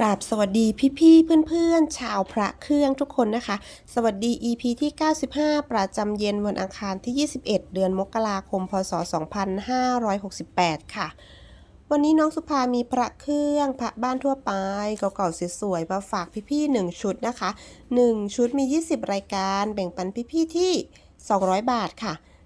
กราบสวัสดีพี่ๆเพื่อนๆ ชาวพระเครื่องทุกคนนะคะ สวัสดี EP ที่ 95 ประจำเย็นวันอังคารที่ 21 เดือนมกราคม พศ 2568 ค่ะ วันนี้น้องสุภามีพระเครื่องพระบ้านทั่วไป เก่าๆสวยๆมาฝากพี่ๆ1ชุดนะคะ 1 ชุดมี 20 รายการแบ่งปันพี่ๆที่ 200 บาทค่ะ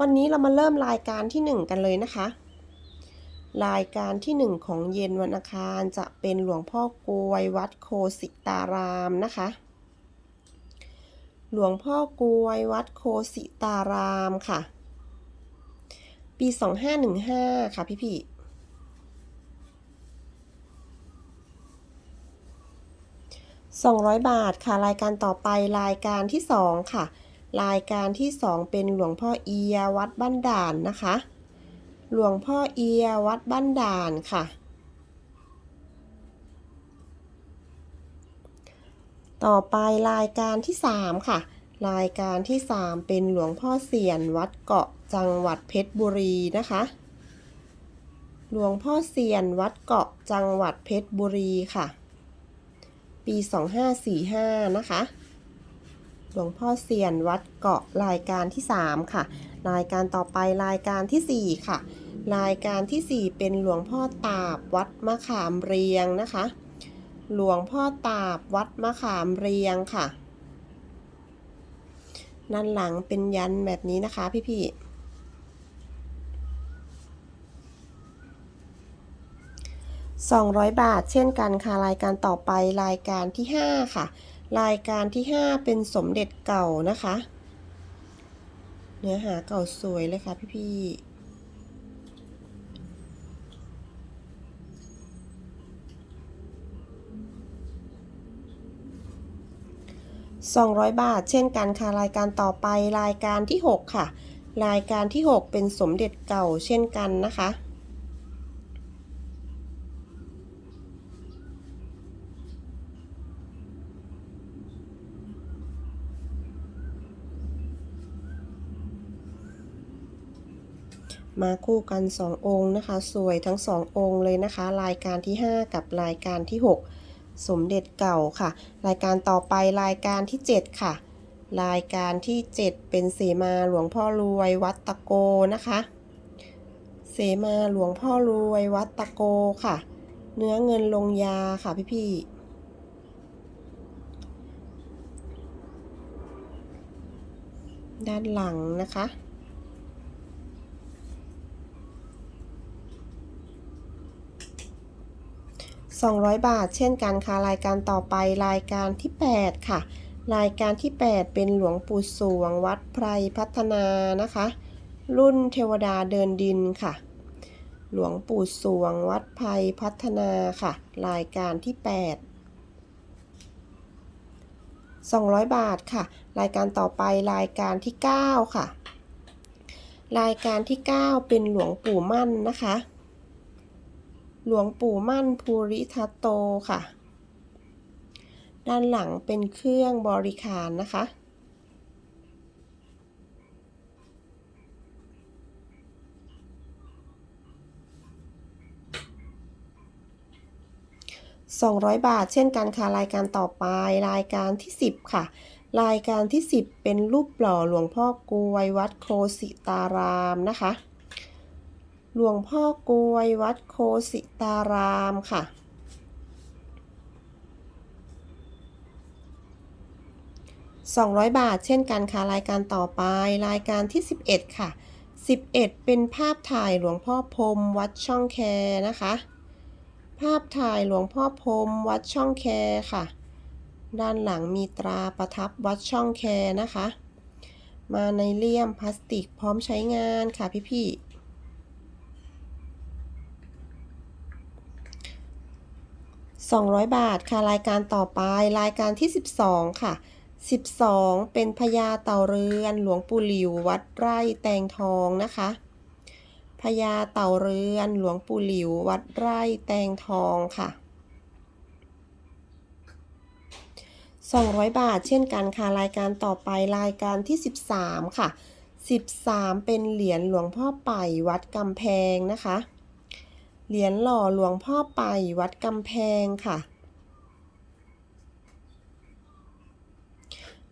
วันนี้เรามาเริ่มรายการที่ 1 กันเลยนะคะ รายการที่ 1 ของเย็นวันอังคารจะเป็นหลวงพ่อกวยวัดโคสิตารามนะคะ หลวงพ่อกวยวัดโคสิตารามค่ะ ปี 2515 ค่ะพี่พี่200 บาทค่ะ รายการต่อไปรายการที่ 2 ค่ะ รายการที่ 2 เป็นหลวงพ่อเอียวัดบ้านด่านนะคะ หลวงพ่อเอียวัดบ้านด่านค่ะ ต่อไปรายการที่ 3 ค่ะ รายการที่ 3 เป็นหลวงพ่อเสียนวัดเกาะจังหวัดเพชรบุรีนะคะ หลวงพ่อเสียนวัดเกาะจังหวัดเพชรบุรีค่ะ ปี 2545 นะคะ หลวงพ่อเสียนวัดเกาะรายการที่ 3 ค่ะ รายการต่อไปรายการทีสี่4 ค่ะ รายการทีสี่ 4 เป็นหลวงพ่อตาบวัดมะขามเรียงนะคะ หลวงพ่อตาบวัดมะขามเรียงค่ะ ด้านหลังเป็นยันแบบนี้นะคะพี่ๆ200 บาทเช่นกันค่ะ รายการต่อไปรายการที่ 5 ค่ะ รายการที่ 5 เป็นสมเด็จเก่านะคะ เนื้อหาเก่าสวยเลยค่ะพี่ๆ200 บาท เช่นกันค่ะ รายการต่อไปรายการที่ 6 ค่ะ รายการที่ 6 เป็นสมเด็จเก่าเช่นกันนะคะ มาคู่กัน 2 องค์นะคะ สวยทั้ง 2 องค์เลยนะคะ รายการที่ 5 กับรายการที่ 6 สมเด็จเก่าค่ะ รายการต่อไปรายการที่ 7 ค่ะ รายการที่ 7 เป็นเสมาหลวงพ่อรวยวัดตะโกนะคะ เสมาหลวงพ่อรวยวัดตะโกค่ะ เนื้อเงินลงยาค่ะพี่ๆด้านหลังนะคะ 200 บาท เช่นกันค่ะรายการต่อไปรายการที่ 8 ค่ะ รายการที่ 8 เป็นหลวงปู่สวงวัดไพรพัฒนานะคะ รุ่นเทวดาเดินดินค่ะ หลวงปู่สวงวัดไพรพัฒนาค่ะ รายการที่ 8 200 บาทค่ะ รายการต่อไปรายการที่ 9 ค่ะ รายการที่ 9 เป็นหลวงปู่มั่นนะคะ หลวงปู่มั่นภูริทัตโตค่ะ ด้านหลังเป็นเครื่องบริขารนะคะ200 บาท เช่นกันค่ะ รายการต่อไปรายการที่ 10 ค่ะ รายการที่ 10 เป็นรูปหล่อหลวงพ่อกวยวัดโคสิตารามนะคะ หลวงพ่อกวยวัดโคสิตารามค่ะ 200 บาทเช่นกันค่ะ รายการต่อไปรายการที่ 11 ค่ะ 11 เป็นภาพถ่ายหลวงพ่อพรมวัดช่องแคนะคะ ภาพถ่ายหลวงพ่อพรมวัดช่องแคค่ะ ด้านหลังมีตราประทับวัดช่องแคนะคะ มาในเลี่ยมพลาสติกพร้อมใช้งานค่ะพี่ๆ 200 บาทค่ะรายการต่อไปรายการที่ 12 ค่ะ 12 เป็นพญาเต่าเรือน หลวงปู่หลิววัดไร่แตงทองนะคะพญาเต่าเรือน หลวงปู่หลิววัดไร่แตงทองค่ะ 200 บาทเช่นกันค่ะรายการต่อไปรายการที่ 13 ค่ะ 13 เป็นเหรียญหลวงพ่อไป่วัดกำแพงนะคะ เหรียญหล่อหลวงพ่อไปวัดกำแพงค่ะ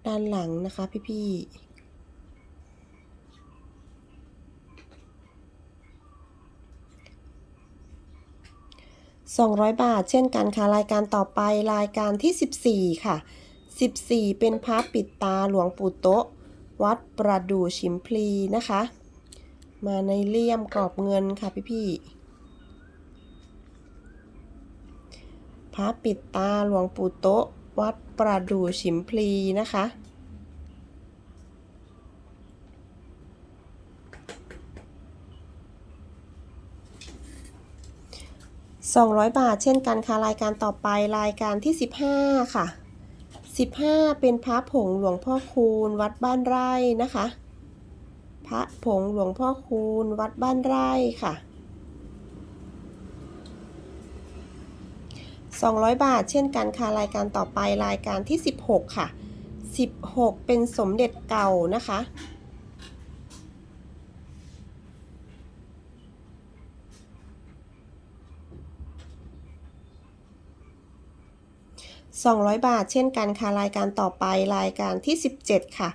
ด้านหลังนะคะพี่ๆ200 บาท เช่นกันค่ะรายการต่อไปรายการที่ 14 ค่ะ 14 เป็นพระปิดตาหลวงปู่โตะวัดประดู่ชิมพลีนะคะ มาในเลี่ยมกรอบเงินค่ะพี่ๆ พระปิดตาหลวงปู่โตะวัดประดู่ชิมพลีนะคะ 200 บาทเช่นกันค่ะ รายการต่อไปรายการที่ 15 ค่ะ 15 เป็นพระผงหลวงพ่อคูณวัดบ้านไร่นะคะ พระผงหลวงพ่อคูณวัดบ้านไร่ค่ะ 200 บาท เช่นกันค่ะรายการต่อไปรายการที่ 16 ค่ะ 16 เป็นสมเด็จเก่านะคะ 200 บาท เช่นกันค่ะรายการต่อไปรายการที่ 17 ค่ะ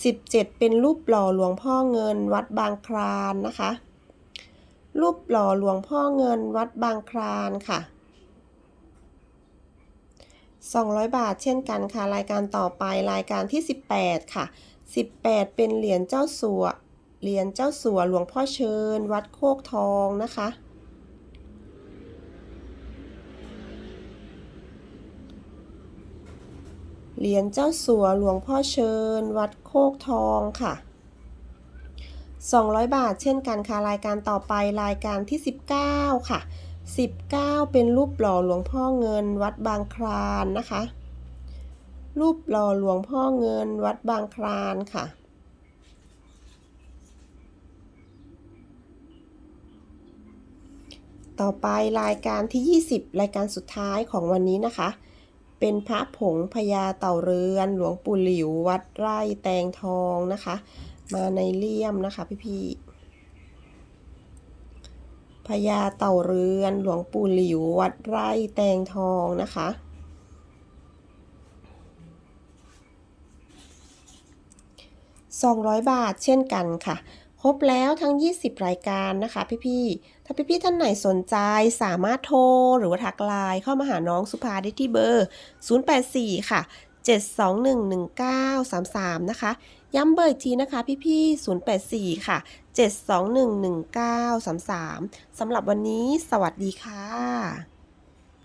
17 เป็นรูปหล่อหลวงพ่อเงินวัดบางคลานนะคะ รูปหล่อหลวงพ่อเงินวัดบางคลานค่ะ 200 บาทเช่นกันค่ะ รายการต่อไปรายการที่ 18 ค่ะ 18 เป็นเหรียญเจ้าสัวเหรียญเจ้าสัวหลวงพ่อเชิญ วัดโคกทองนะคะ เหรียญเจ้าสัวหลวงพ่อเชิญ วัดโคกทองค่ะ 200 บาทเช่นกันค่ะ รายการต่อไปรายการที่ 19 ค่ะ 19 เป็นรูปหล่อหลวงพ่อเงินวัดบางคลานนะคะ รูปหล่อหลวงพ่อเงินวัดบางคลานค่ะ ต่อไปรายการที่ 20 รายการสุดท้ายของวันนี้นะคะ เป็นพระผงพญาเต่าเรือน หลวงปู่หลิววัดไร่แตงทองนะคะ มาในเลี่ยมนะคะพี่ๆ พญาเต่าเรือน หลวงปู่หลิว วัดไร่แตงทองนะคะ 200 บาทเช่นกันค่ะ ครบแล้วทั้ง 20 รายการนะคะพี่ๆ ถ้าพี่ๆ ท่านไหนสนใจสามารถโทร หรือว่าทักไลน์เข้ามาหาน้องสุภาได้ที่เบอร์ 084 ค่ะ 7211933 นะคะ ย้ำเบอร์อีกทีนะคะพี่ๆ 084 ค่ะ 7211933สำหรับวันนี้สวัสดีค่ะ